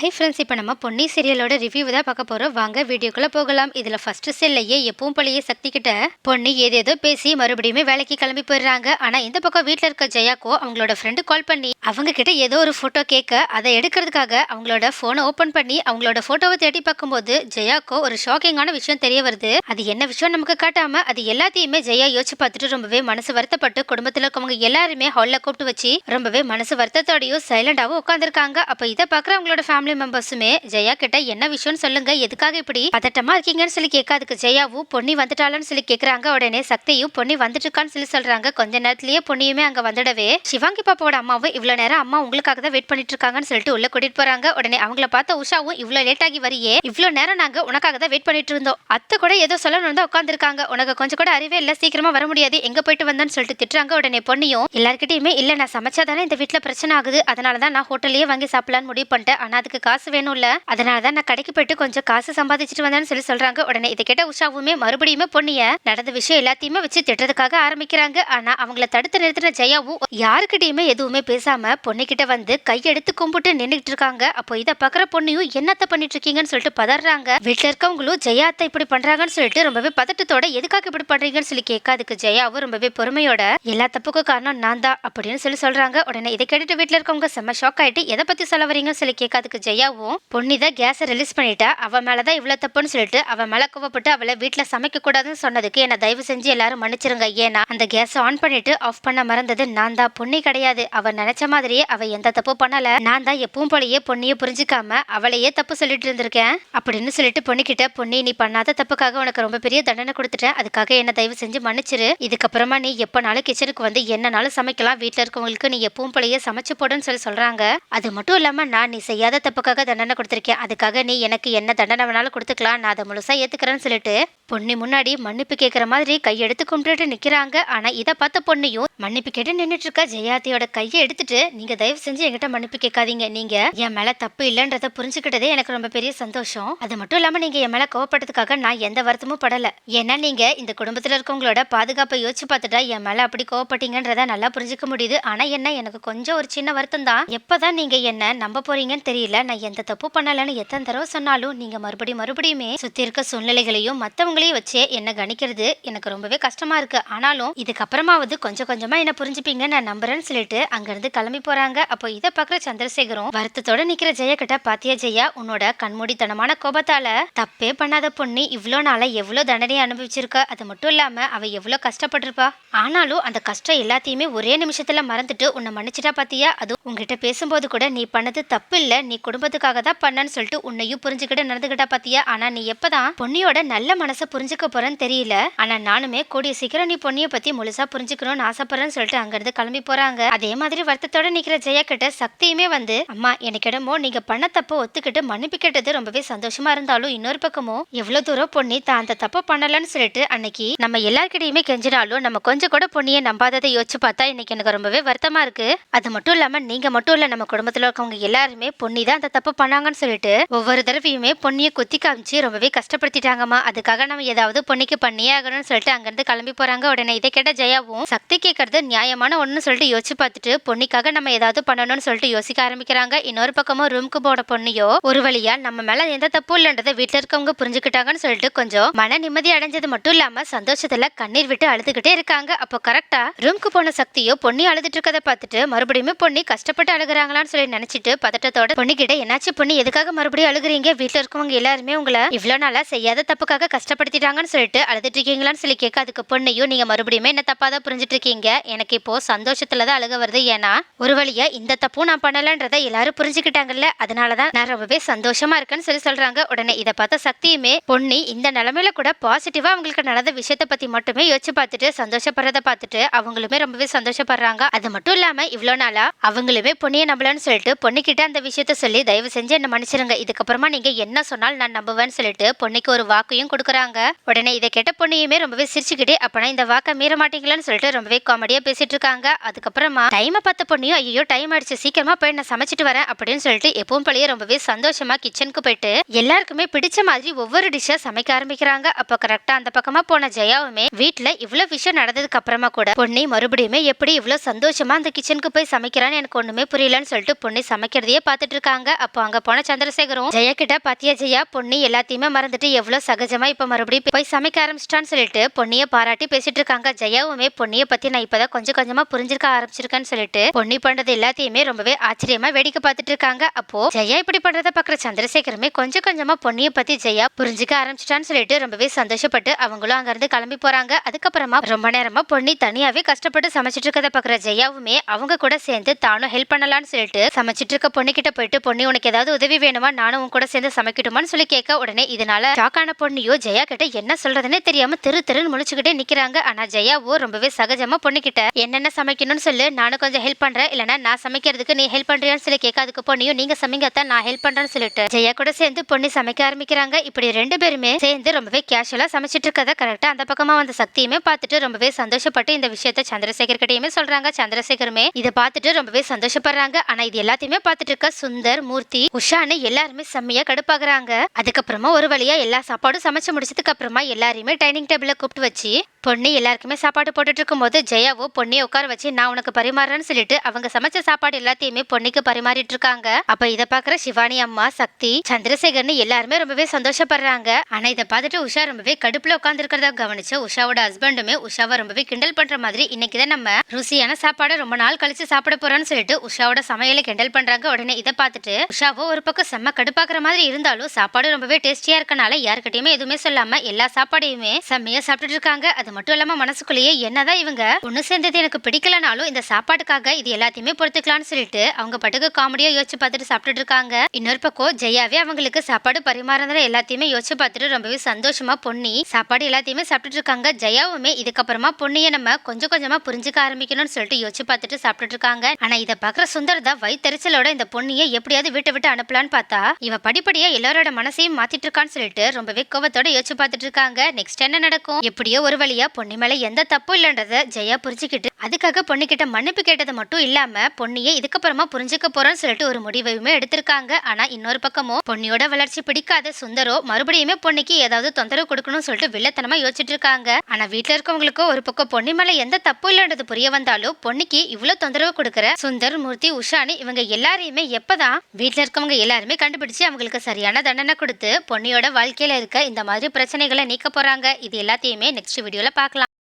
Hi friends இப்போ நம்ம Ponni சீரியலோட review தான் பார்க்க போகிறோம் வாங்க வீடியோக்குள்ளே போகலாம். இதில் ஃபஸ்ட்டு செல்லையே எப்பவும் பழைய சக்தி கிட்ட பொன்னி ஏதேதோ பேசி மறுபடியுமே வேலைக்கு கிளம்பி போயிடுறாங்க. ஆனால் இந்த பக்கம் வீட்டில் இருக்க ஜெயாக்கோ அவங்களோட ஃப்ரெண்டு கால் பண்ணி அவங்க கிட்ட ஏதோ ஒரு ஃபோட்டோ கேட்க அதை எடுக்கிறதுக்காக அவங்களோட ஃபோனை ஓப்பன் பண்ணி அவங்களோட ஃபோட்டோவை தேடி பார்க்கும்போது ஜெயாக்கோ ஒரு ஷாக்கிங்கான விஷயம் தெரிய வருது. அது என்ன விஷயம் நமக்கு காட்டாம அது எல்லாத்தையுமே ஜெயா யோசிச்சு பார்த்துட்டு ரொம்பவே மனசு வருத்தப்பட்டு குடும்பத்தில் இருக்கவங்க எல்லாருமே ஹாலில் கூப்பிட்டு வச்சு ரொம்பவே மனசு வருத்தத்தோடையும் சைலண்டாகவும் உட்காந்துருக்காங்க அப்போ இதை பார்க்குற அவங்களோட ஃபேமிலி மெம்பர்ஸுமே ஜெயா கிட்ட என்ன விஷயம்னு சொல்லுங்க. எதுக்காக இப்படி பதட்டமா இருக்கீங்கன்னு சொல்லி கேட்காதுக்கு ஜெயாவும் பொன்னி வந்துட்டாளன்னு சொல்லி கேக்குறாங்க. உடனே சக்தியும் பொன்னி வந்துட்டு இருக்கான்னு சொல்லி சொல்றாங்க. கொஞ்ச நேரத்திலேயே பொன்னியுமே அங்க வந்துடவே சிவாங்கி பாப்பாவோட அம்மாவும் இவ்வளவு நேரம் அம்மா உங்களுக்காக தான் வெயிட் பண்ணிட்டு இருக்காங்கன்னு சொல்லிட்டு உள்ள கூட்டிட்டு போறாங்க. உடனே அவங்கள பார்த்த உஷாவும் இவ்வளவு லேட் ஆகி வரியே இவ்வளவு நேரம் நாங்க உனக்காக தான் வெயிட் பண்ணிட்டு இருந்தோம் அத்தை கூட ஏதோ சொல்லணும் தான் உட்காந்துருக்காங்க உனக்கு கொஞ்சம் கூட அறிவே இல்ல சீக்கிரமா வர முடியாது. எங்க போயிட்டு வந்தேன்னு சொல்லிட்டு திட்டுறாங்க. உடனே பொன்னியும் எல்லார்கிட்டயுமே இல்ல நான் சமைச்சாதானே இந்த வீட்ல பிரச்சனை ஆகுது. அதனால தான் நான் ஹோட்டல்லயே வாங்கி சாப்பிடலான்னு முடிவு பண்ணிட்டேன். ஆனா அதுக்கு காசு வேணும்ல அதனால தான் நான் கடைக்கு போயிட்டு கொஞ்சம் காசு சம்பாதிச்சிட்டு வந்தேன்னு சொல்லி சொல்றாங்க. உடனே இதை கேட்ட உஷாவுமே மறுபடியுமே பொண்ணிய நடந்த விஷயம் எல்லாத்தையுமே வச்சு திட்டுறதுக்காக ஆரம்பிக்கிறாங்க. ஆனா அவங்கள தடுத்து நிறுத்தின ஜெயாவும் யாருக்கிட்டயுமே எதுவுமே பேசாம பொண்ணுகிட்ட வந்து கையெடுத்து கும்பிட்டு நின்றுட்டு இருக்காங்க. அப்போ இதை பாக்குற பொண்ணையும் என்னத்த பண்ணிட்டு இருக்கீங்கன்னு சொல்லிட்டு பதறாங்க. வீட்டுல இருக்கவங்களும் ஜெயா அத்தை இப்படி பண்றாங்கன்னு சொல்லிட்டு ரொம்பவே பதட்டத்தோட எதுக்காக இப்படி பண்றீங்கன்னு சொல்லி கேட்காதுக்கு ஜெயாவும் ரொம்பவே பொறுமையோட எல்லா தப்புக்கும் காரணம் நான் தான் அப்படின்னு சொல்லி சொல்றாங்க. உடனே இதை கேட்டுட்டு வீட்டுல இருக்கவங்க செம்ம ஷாக் ஆயிட்டு எதை பத்தி சொல்ல வரீங்கன்னு சொல்லி கேட்காதுக்கு ஜெயாவும் பொன்னி தான் கேஸை ரிலீஸ் பண்ணிட்டா. அவ மேலதான் இவ்வளவு தப்புன்னு சொல்லிட்டு அவள் மேல கோவப்பட்டு அவளை வீட்டுல சமைக்க கூடாதுன்னு சொன்னதுக்கு என்ன தயவு செஞ்சு எல்லாரும் மன்னிச்சிருங்க ஏன்னா அந்த கேஸை ஆன் பண்ணிட்டு ஆஃப் பண்ண மறந்தது நான் தான். பொன்னி கிடையாது. அவள் நினைச்ச மாதிரியே அவ எந்த தப்பு பண்ணல. நான் தான் எப்பவும் போலயே பொன்னியை புரிஞ்சுக்காம அவளையே தப்பு சொல்லிட்டு இருந்திருக்கேன். அப்படின்னு சொல்லிட்டு பொன்னிக்கிட்ட பொன்னி நீ பண்ணாத தப்புக்காக உனக்கு ரொம்ப பெரிய தண்டனை கொடுத்துட்டேன். அதுக்காக என்ன தயவு செஞ்சு மன்னிச்சிரு. இதுக்கப்புறமா நீ எப்பனாலும் கிச்சனுக்கு வந்து என்னனாலும் சமைக்கலாம். வீட்டில் இருக்கவங்களுக்கு நீ எப்பவும் போலயே சமைச்சு போடுன்னு சொல்லி சொல்றாங்க. அது மட்டும் இல்லாம நான் நீ செய்யாத தப்பு தப்புக்காக தண்டனை கொடுத்துருக்கேன். அதுக்காக நீ எனக்கு என்ன தண்டனை வேணாலும் கொடுத்துக்கலாம். நான் அதை முழுசா ஏத்துக்கிறேன்னு சொல்லிட்டு பொண்ணு முன்னாடி மன்னிப்பு கேட்குற மாதிரி கையெடுத்து கும்பிட்டுட்டு நிக்கிறாங்க. ஆனா இதை பார்த்த பொண்ணையும் மன்னிப்பு கேட்டு நின்றுட்டு இருக்கா ஜெயாத்தியோட கையை எடுத்துட்டு நீங்க தயவு செஞ்சு என்கிட்ட மன்னிப்பு கேட்காதீங்க. நீங்க என் மேல தப்பு இல்லைன்றத புரிஞ்சுக்கிட்டதே எனக்கு ரொம்ப பெரிய சந்தோஷம். அது மட்டும் இல்லாம நீங்க என் மேல கோவப்பட்டதுக்காக நான் எந்த வருத்தமும் படல. ஏன்னா நீங்க இந்த குடும்பத்துல இருக்கவங்களோட பாதுகாப்பை யோசிச்சு பார்த்துட்டா என் மேல அப்படி கோவப்பட்டீங்கன்றத நல்லா புரிஞ்சுக்க முடியுது. ஆனா என்ன? எனக்கு கொஞ்சம் ஒரு சின்ன வருத்தம் தான் எப்பதான் நீங்க என்ன நம்ப போறீங்கன்னு தெரியல. நான் எந்த தப்பு பண்ணலன்னு எத்தனை தடவை சொன்னாலும் நீங்க மறுபடியும் மறுபடியுமே சுத்தி இருக்க சூழ்நிலைகளையும் மத்தவங்களையும் வச்சே என்ன கணிக்கிறது எனக்கு ரொம்பவே கஷ்டமா இருக்கு. ஆனாலும் இதுக்கப்புறமாவது கொஞ்சம் கொஞ்சமா என்ன புரிஞ்சுப்பீங்க நான் நம்புறேன்னு சொல்லிட்டு அங்கிருந்து கிளம்பி போறாங்க. அப்போ இதை பாக்குற சந்திரசேகரும் வருத்தத்தோட நிக்கிற ஜெயா கிட்ட பாத்தியா ஜெயா உன்னோட கண்மூடித்தனமான கோபத்தால தப்பே பண்ணாத பொண்ணு. இவ்வளோ நாளா எவ்வளோ தண்டனையை அனுபவிச்சிருக்க? அது மட்டும் இல்லாம அவ எவ்வளோ கஷ்டப்பட்டிருப்பா? ஆனாலும் அந்த கஷ்டம் எல்லாத்தையுமே ஒரே நிமிஷத்துல மறந்துட்டு உன்னை மன்னிச்சிட்டா பாத்தியா? அது உங்ககிட்ட பேசும்போது கூட நீ பண்ணது தப்பு இல்ல. நீ குடும்பத்துக்காக தான் பண்ணன்னு சொல்லிட்டு உன்னையும் புரிஞ்சுக்கிட்டு நடந்துக்கிட்டா பாத்தியா? ஆனா நீ எப்பதான் பொன்னியோட நல்ல மனசை புரிஞ்சுக்க போறேன்னு தெரியல. ஆனா நானுமே கூடிய சீக்கிரம் நீ பொன்னிய பத்தி முழுசா புரிஞ்சுக்கணும்னு ஆசைப்படுறேன்னு சொல்லிட்டு அங்கிருந்து கிளம்பி போறாங்க. அதே மாதிரி வருத்தத்தோட நிக்கிற ஜெயா கிட்ட சக்தியுமே வந்து அம்மா எனக்கிடமோ நீங்க பண்ண தப்ப ஒத்துக்கிட்டு மன்னிப்பு கேட்டது ரொம்பவே சந்தோஷமா இருந்தாலும் இன்னொரு பக்கமோ எவ்வளவு தூரம் பொன்னி தான் அந்த தப்ப பண்ணலன்னு சொல்லிட்டு அன்னைக்கு நம்ம எல்லார்கிட்டயுமே கெஞ்சினாலும் நம்ம கொஞ்சம் கூட பொன்னியை நம்பாததை யோசிச்சு பார்த்தா இன்னைக்கு எனக்கு ரொம்பவே வருத்தமா இருக்கு. அது மட்டும் இல்லாம நீங்க மட்டும் இல்ல நம்ம குடும்பத்துல இருக்கவங்க எல்லாருமே பொன்னி தான் அந்த தப்பு பண்ணாங்கன்னு சொல்லிட்டு ஒவ்வொரு தடவையுமே பொண்ணியை குத்தி காமிச்சு ரொம்பவே கஷ்டப்படுத்திட்டாங்கம்மா. அதுக்காக நம்ம ஏதாவது பொன்னிக்கு பண்ணியே ஆகணும்னு சொல்லிட்டு அங்கிருந்து கிளம்பி போறாங்க. உடனே இதை கேட்ட ஜெயாவும் சக்தி கேட்கறது நியாயமான ஒண்ணுன்னு சொல்லிட்டு யோசிச்சு பார்த்துட்டு பொன்னிக்காக நம்ம ஏதாவது பண்ணணும்னு சொல்லிட்டு யோசிக்க ஆரம்பிக்கிறாங்க. இன்னொரு பக்கமும் ரூம்க்கு போட பொண்ணியோ ஒரு வழியா நம்ம மேல எந்த தப்பும் இல்லைன்றதை வீட்டில் இருக்கவங்க புரிஞ்சுக்கிட்டாங்கன்னு சொல்லிட்டு கொஞ்சம் மன நிம்மதி அடைஞ்சது மட்டும் இல்லாம சந்தோஷத்துல கண்ணீர் விட்டு அழுதுகிட்டே இருக்காங்க. அப்போ கரெக்டா ரூம்க்கு போன சக்தியோ பொண்ணி அழுதுட்டு இருக்கதை பார்த்துட்டு மறுபடியும் பொன்னி கஷ்டப்பட்டு அழுகுறாங்களான்னு சொல்லி நினைச்சிட்டு பதட்டத்தோட கிட்ட என்னாச்சு பொண்ணு? எதுக்காக மறுபடியும் அழுகுறீங்க? வீட்டுல இருக்கவங்க எல்லாருமே உங்களை இவ்வளவு நாளா செய்யாத தப்புக்காக கஷ்டப்படுத்திட்டாங்கன்னு சொல்லிட்டு அழுதுட்டு இருக்கீங்களான்னு சொல்லி கேட்க அதுக்கு பொண்ணையும் நீங்க மறுபடியும் என்ன தப்பா தான் புரிஞ்சுட்டு இருக்கீங்க எனக்கு இப்போ சந்தோஷத்தில் தான் அழுக வருது. ஏன்னா ஒரு வழியா இந்த தப்பும் நான் பண்ணலன்றதை எல்லாரும் புரிஞ்சுக்கிட்டாங்கல்ல. அதனாலதான் நான் ரொம்பவே சந்தோஷமா இருக்கேன்னு சொல்லி சொல்றாங்க. உடனே இதை பார்த்த சக்தியுமே பொன்னி இந்த நிலைமையில கூட பாசிட்டிவா அவங்களுக்கு நடந்த விஷயத்த பத்தி மட்டுமே யோசிச்சு பார்த்துட்டு சந்தோஷப்படுறத பார்த்துட்டு அவங்களுமே ரொம்பவே சந்தோஷப்படுறாங்க. அது மட்டும் இல்லாம இவ்வளோ நாளா அவங்களுமே பொண்ணியை நம்பலன்னு சொல்லிட்டு பொண்ணுக்கிட்ட அந்த விஷயத்த சொல்லி தயவு செஞ்சு என்ன மன்னிச்சிருங்க. இதுக்கப்புறமா நீங்க என்ன சொன்னாலும் நான் நம்புவேன்னு சொல்லிட்டு பொண்ணுக்கு ஒரு வாக்கையும் கொடுக்குறாங்க. உடனே இதை கேட்ட பொண்ணையுமே ரொம்பவே சிரிச்சுக்கிட்டே அப்பனா இந்த வாக்கை மீற மாட்டீங்களான்னு சொல்லிட்டு ரொம்பவே காமெடியா பேசிட்டு இருக்காங்க. அதுக்கப்புறமா டைமை பார்த்த பொண்ணையும் ஐயோ டைம் ஆயிடுச்சு சீக்கிரமா போய் நான் சமைச்சிட்டு வரேன் அப்படின்னு சொல்லிட்டு எப்பவும் போலயே ரொம்பவே சந்தோஷமா கிச்சனுக்கு போயிட்டு எல்லாருக்குமே பிடிச்ச மாதிரி ஒவ்வொரு டிஷ்ஷா சமைக்க ஆரம்பிக்கிறாங்க. அப்போ கரெக்டா அந்த பக்கமா போன ஜெயாவுமே வீட்டுல இவ்வளவு விஷயம் நடந்ததுக்கு அப்புறமா கூட பொண்ணை மறுபடியுமே எப்படி இவ்வளவு சந்தோஷமா அந்த கிச்சனுக்கு போய் சமைக்கிறான்னு எனக்கு ஒண்ணுமே புரியலன்னு சொல்லிட்டு பொண்ணை சமைக்கிறதையே பார்த்துட்டு இருக்காங்க. இருக்காங்க அப்போ அங்க போன சந்திரசேகரும் ஜெயா கிட்ட பாத்தியா ஜெயா பொன்னி எல்லாத்தையுமே மறந்துட்டு எவ்வளவு சகஜமா இப்ப மறுபடியும் போய் சமைக்க ஆரம்பிச்சிட்டான்னு சொல்லிட்டு பொன்னிய பாராட்டி பேசிட்டு இருக்காங்க. ஜெயாவுமே பொன்னிய பத்தி நான் இப்பதான் கொஞ்சம் கொஞ்சமா புரிஞ்சிருக்க ஆரம்பிச்சிருக்கேன்னு சொல்லிட்டு பொன்னி பண்றது எல்லாத்தையுமே ரொம்பவே ஆச்சரியமா வேடிக்கை பார்த்துட்டு இருக்காங்க. அப்போ ஜெயா இப்படி பண்றத பாக்குற சந்திரசேகரமே கொஞ்சம் கொஞ்சமா பொன்னிய பத்தி ஜெயா புரிஞ்சுக்க ஆரம்பிச்சிட்டான்னு சொல்லிட்டு ரொம்பவே சந்தோஷப்பட்டு அவங்களும் அங்க இருந்து கிளம்பி போறாங்க. அதுக்கப்புறமா ரொம்ப நேரமா பொன்னி தனியாவே கஷ்டப்பட்டு சமைச்சிட்டு இருக்கிறத பாக்குற ஜெயாவுமே அவங்க கூட சேர்ந்து தானும் ஹெல்ப் பண்ணலாம்னு சொல்லிட்டு சமைச்சிட்டு இருக்க பொண்ணு கிட்ட போயிட்டு பொண்ணு உனக்கு ஏதாவது உதவி வேணுமா? நானும் உன் கூட சேர்ந்து சமைக்கட்டுமான்னு சொல்லி கேட்க உடனே இதனால ஷாக்கான பொண்ணையோ ஜெயா கிட்ட என்ன சொல்றதுன்னே தெரியாம திரு திருன்னு முழிச்சுக்கிட்டே நிக்கிறாங்க. ஆனா ஜெயாவோ ரொம்பவே சகஜமா பொண்ணு கிட்ட என்னென்ன சமைக்கணும்னு சொல்லு. நானும் கொஞ்சம் ஹெல்ப் பண்றேன். இல்லனா நான் சமைக்கிறதுக்கு நீ ஹெல்ப் பண்றியான்னு சொல்லி கேட்க அதுக்கு பொண்ணையும் நீங்க சமைங்கத்தான் நான் ஹெல்ப் பண்றேன்னு சொல்லிட்டு. ஜெயா கூட சேர்ந்து பொண்ணு சமைக்க ஆரம்பிக்கிறாங்க. இப்படி ரெண்டு பேருமே சேர்ந்து ரொம்பவே கேஷுவலா சமைச்சிட்டு இருக்கதா கரெக்டா அந்த பக்கமா வந்த சக்தியுமே பார்த்துட்டு ரொம்பவே சந்தோஷப்பட்டு இந்த விஷயத்த சந்திரசேகர் கிட்டயுமே சொல்றாங்க. சந்திரசேகருமே இதை பார்த்துட்டு ரொம்பவே சந்தோஷப்படுறாங்க. ஆனா இது எல்லாத்தையுமே பார்த்துட்டு இருக்க சுந்தர் மூர்த்தி உஷான்னு எல்லாருமே செம்மையா கடுப்பாகுறாங்க. அதுக்கப்புறமா ஒரு வழியா எல்லா சாப்பாடும் சமைச்சு முடிச்சதுக்கு அப்புறமா எல்லாரையுமே டைனிங் டேபிள்ல கூப்பிட்டு வச்சு பொண்ணு எல்லாருக்குமே சாப்பாடு போட்டுட்டு இருக்கும்போது ஜெயாவோ பொண்ணியை உட்கார வச்சு நான் உனக்கு பரிமாறுறேன்னு சொல்லிட்டு அவங்க சமைச்ச சாப்பாடு எல்லாத்தையுமே பொண்ணுக்கு பரிமாறிட்டு இருக்காங்க அப்ப இத பாக்குற சிவானி அம்மா சக்தி சந்திரசேகர்னு எல்லாருமே ரொம்பவே சந்தோஷப்படுறாங்க. ஆனா இதை பார்த்துட்டு உஷா ரொம்பவே கடுப்புல உட்கார்ந்து இருக்கிறதா கவனிச்சு உஷாவோட ஹஸ்பண்டுமே உஷாவை ரொம்பவே கிண்டல் பண்ற மாதிரி இன்னைக்கு தான் நம்ம ருசியான சாப்பாடை ரொம்ப நாள் கழிச்சு சாப்பிட போறோம்னு சொல்லிட்டு உஷாவோட சமையலை கிண்டல் பண்றாங்க. உடனே இதை பார்த்துட்டு உஷாவோ ஒரு பக்கம் செம்ம கடுப்பாக்குற மாதிரி இருந்தாலும் சாப்பாடு ரொம்பவே டேஸ்டியா இருக்கனால யாருக்கிட்டயுமே எதுவுமே சொல்லாம எல்லா சாப்பாடையுமே செம்மையா சாப்பிட்டுட்டு இருக்காங்க அது மட்டும் இல்லாமல் மனசுக்குள்ளேயே என்னதான் இவங்க ஒன்று சேர்ந்தது எனக்கு பிடிக்கலனாலும் இந்த சாப்பாட்டுக்காக இது எல்லாத்தையுமே பொறுத்துக்கலாம்னு சொல்லிட்டு அவங்க பட்டுக்கு காமெடியாக யோசிச்சு பார்த்துட்டு சாப்பிட்டுட்டு இருக்காங்க. இன்னொரு பக்கம் ஜெயாவே அவங்களுக்கு சாப்பாடு பரிமாறுற எல்லாத்தையுமே யோசிச்சு பார்த்துட்டு ரொம்பவே சந்தோஷமா பொன்னி சாப்பாடு எல்லாத்தையுமே சாப்பிட்டுட்டு இருக்காங்க. ஜெயாவுமே இதுக்கப்புறமா பொன்னியை நம்ம கொஞ்சம் கொஞ்சமா புரிஞ்சுக்க ஆரம்பிக்கணும்னு சொல்லிட்டு யோசிச்சு பார்த்துட்டு சாப்பிட்டுட்டு இருக்காங்க. ஆனா இதை பார்க்குற சுந்தர் தான் வயிற்றுச்சலோட இந்த பொன்னியை எப்படியாவது வீட்டை விட்டு அனுப்பலான்னு பார்த்தா இவ படிப்படியா எல்லாரோட மனசையும் மாத்திட்டு இருக்கான்னு சொல்லிட்டு ரொம்பவே கோவத்தோட யோசிச்சு பார்த்துட்டு இருக்காங்க. நெக்ஸ்ட் என்ன நடக்கும்? எப்படியோ ஒரு வழியா பொன்னிமலை எந்த தப்பும் இல்லைன்றத ஜெயா புரிஞ்சுக்கிட்டு அதுக்காக பொண்ணுக்கிட்ட மன்னிப்பு கேட்டது மட்டும் இல்லாம பொன்னியை இதுக்கப்புறமா புரிஞ்சுக்க போறோம்னு சொல்லிட்டு ஒரு முடிவையுமே எடுத்திருக்காங்க. ஆனா இன்னொரு பக்கமும் பொன்னியோட வளர்ச்சி பிடிக்காத சுந்தரோ மறுபடியுமே பொண்ணுக்கு ஏதாவது தொந்தரவு கொடுக்கணும்னு சொல்லிட்டு வில்லத்தனமா யோசிச்சுட்டு இருக்காங்க. ஆனா வீட்டுல இருக்கவங்களுக்கு ஒரு பக்கம் பொன்னி மேல எந்த தப்பு இல்லைன்றது புரிய வந்தாலும் பொன்னிக்கு இவ்வளவு தொந்தரவு கொடுக்குற சுந்தர் மூர்த்தி உஷானி இவங்க எல்லாரையுமே எப்பதான் வீட்டுல இருக்கவங்க எல்லாருமே கண்டுபிடிச்சு அவங்களுக்கு சரியான தண்டனை கொடுத்து பொன்னியோட வாழ்க்கையில இருக்க இந்த மாதிரி பிரச்சனைகளை நீக்க போறாங்க. இது எல்லாத்தையுமே நெக்ஸ்ட் வீடியோல பார்க்கலாம்.